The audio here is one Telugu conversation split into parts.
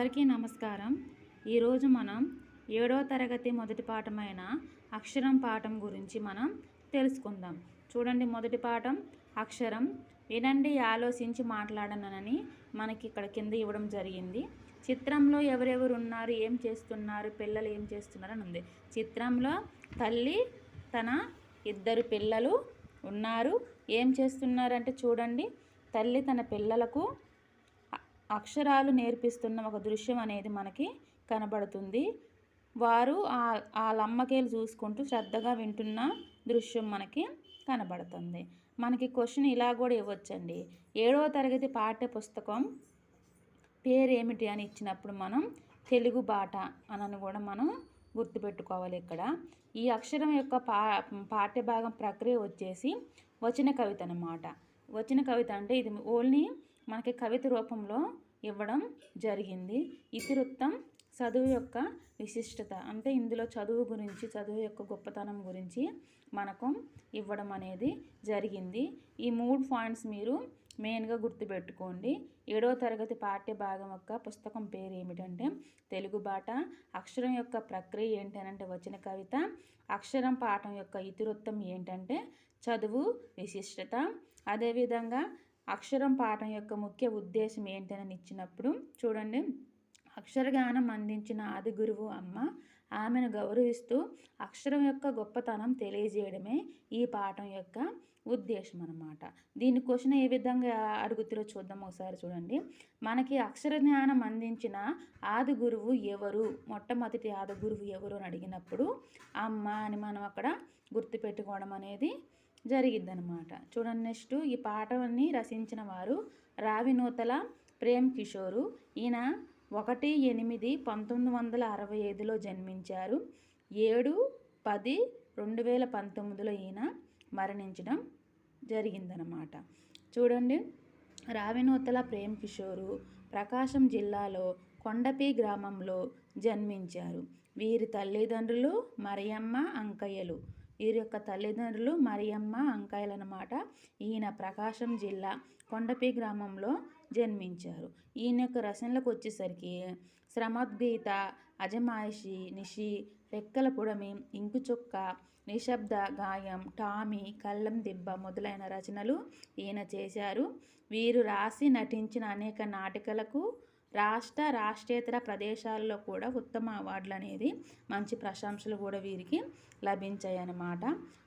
అందరికీ నమస్కారం. ఈరోజు మనం ఏడో తరగతి మొదటి పాఠమైన అక్షరం పాఠం గురించి మనం తెలుసుకుందాం. చూడండి మొదటి పాఠం అక్షరం. వినండి ఆలోచించి మాట్లాడనని మనకి ఇక్కడ కింద ఇవ్వడం జరిగింది. చిత్రంలో ఎవరెవరు ఉన్నారు ఏం చేస్తున్నారు పిల్లలు ఏం చేస్తున్నారు అని ఉంది. చిత్రంలో తల్లి తన ఇద్దరు పిల్లలు ఉన్నారు. ఏం చేస్తున్నారంటే చూడండి తల్లి తన పిల్లలకు అక్షరాలు నేర్పిస్తున్న ఒక దృశ్యం అనేది మనకి కనబడుతుంది. వారు ఆ లమ్మకేలు చూసుకుంటూ శ్రద్ధగా వింటున్న దృశ్యం మనకి కనబడుతుంది. మనకి క్వశ్చన్ ఇలా కూడా ఇవ్వచ్చండి. ఏడవ తరగతి పాఠ్య పుస్తకం పేరేమిటి అని ఇచ్చినప్పుడు మనం తెలుగు బాట అని కూడా మనం గుర్తుపెట్టుకోవాలి ఇక్కడ. ఈ అక్షరం యొక్క పా పాఠ్యభాగం ప్రక్రియ వచ్చేసి వచన కవిత అన్నమాట. వచన కవిత అంటే ఇది ఓన్లీ మనకి కవిత రూపంలో ఇవ్వడం జరిగింది. ఇతివృత్తం చదువు యొక్క విశిష్టత అంటే ఇందులో చదువు గురించి చదువు యొక్క గొప్పతనం గురించి మనకు ఇవ్వడం అనేది జరిగింది. ఈ మూడు పాయింట్స్ మీరు మెయిన్గా గుర్తుపెట్టుకోండి. ఏడో తరగతి పాఠ్య భాగం యొక్క పుస్తకం పేరు ఏమిటంటే తెలుగు బాట. అక్షరం యొక్క ప్రక్రియ ఏంటనంటే వచ్చిన కవిత. అక్షరం పాఠం యొక్క ఇతివృత్తం ఏంటంటే చదువు విశిష్టత. అదేవిధంగా అక్షరం పాఠం యొక్క ముఖ్య ఉద్దేశం ఏంటని ఇచ్చినప్పుడు చూడండి. అక్షరగానం అందించిన ఆది గురువు అమ్మ ఆమెను గౌరవిస్తూ అక్షరం యొక్క గొప్పతనం తెలియజేయడమే ఈ పాఠం యొక్క ఉద్దేశం అనమాట దీని క్వశ్చన్ ఏ విధంగా అడుగుతారో చూద్దాం ఒకసారి చూడండి. మనకి అక్షర జ్ఞానం అందించిన ఆది గురువు ఎవరు? మొట్టమొదటి ఆది గురువు ఎవరు అని అడిగినప్పుడు అమ్మ అని మనం అక్కడ గుర్తుపెట్టుకోవడం అనేది జరిగిద్దనమాట చూడండి నెక్స్ట్ ఈ పాటని రచించిన వారు రావినూతల ప్రేమ్ కిషోరు. ఈయన ఒకటి ఎనిమిది పంతొమ్మిది వందల అరవై ఐదులో జన్మించారు. ఏడు పది రెండు వేల పంతొమ్మిదిలో ఈయన మరణించడం జరిగిందనమాట చూడండి రావినూతల ప్రేమ్ కిషోరు ప్రకాశం జిల్లాలో కొండపి గ్రామంలో జన్మించారు. వీరి తల్లిదండ్రులు మరియమ్మ అంకయ్యలు. వీరి యొక్క తల్లిదండ్రులు మరియమ్మ అంకాయలన్నమాట. ఈయన ప్రకాశం జిల్లా కొండపి గ్రామంలో జన్మించారు. ఈయన యొక్క రచనలకు వచ్చేసరికి శ్రమద్గీత అజమాయిషి నిషి రెక్కల పుడమి ఇంకుచుక్క నిశ్శబ్ద గాయం టామీ కళ్ళం దిబ్బ మొదలైన రచనలు ఈయన చేశారు. వీరు రాసి నటించిన అనేక నాటికలకు రాష్ట్ర రాష్ట్రేతర ప్రదేశాల్లో కూడా ఉత్తమ అవార్డులు అనేది మంచి ప్రశంసలు కూడా వీరికి లభించాయి అన్నమాట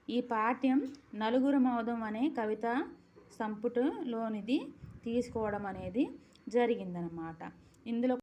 ఈ పాఠ్యం నలుగురు మౌదం అనే కవిత సంపుటలోనిది తీసుకోవడం అనేది జరిగిందనమాట ఇందులో